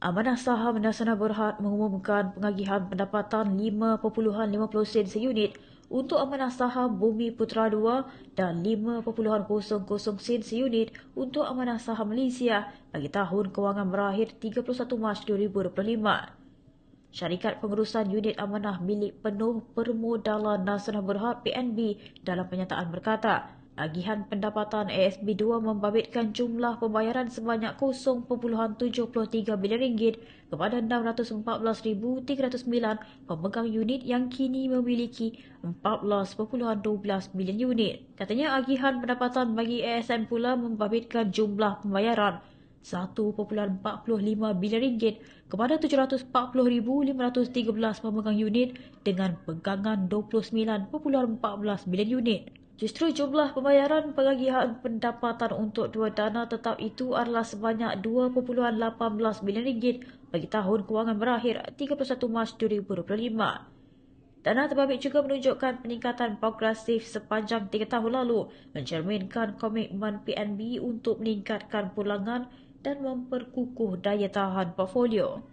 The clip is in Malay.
Amanah Saham Nasional Berhad mengumumkan pengagihan pendapatan 5.50 sen seunit untuk amanah saham Bumi Putra 2 dan 5.00 sen seunit untuk amanah saham Malaysia bagi tahun kewangan berakhir 31 Mac 2025. Syarikat Pengurusan Unit Amanah Milik Penuh Permodalan Nasional Berhad PNB dalam pernyataan berkata, Agihan pendapatan ASB2 membabitkan jumlah pembayaran sebanyak 0.73 bilion ringgit kepada 614,309 pemegang unit yang kini memiliki 14.12 bilion unit. Katanya agihan pendapatan bagi ASM pula membabitkan jumlah pembayaran 1.45 bilion ringgit kepada 740,513 pemegang unit dengan pegangan 29.14 bilion unit. Justru jumlah pembayaran pengagihan pendapatan untuk dua dana tetap itu adalah sebanyak 2.18 bilion ringgit bagi tahun kewangan berakhir 31 Mac 2025. Dana terbabit juga menunjukkan peningkatan progresif sepanjang tiga tahun lalu mencerminkan komitmen PNB untuk meningkatkan pulangan dan memperkukuh daya tahan portfolio.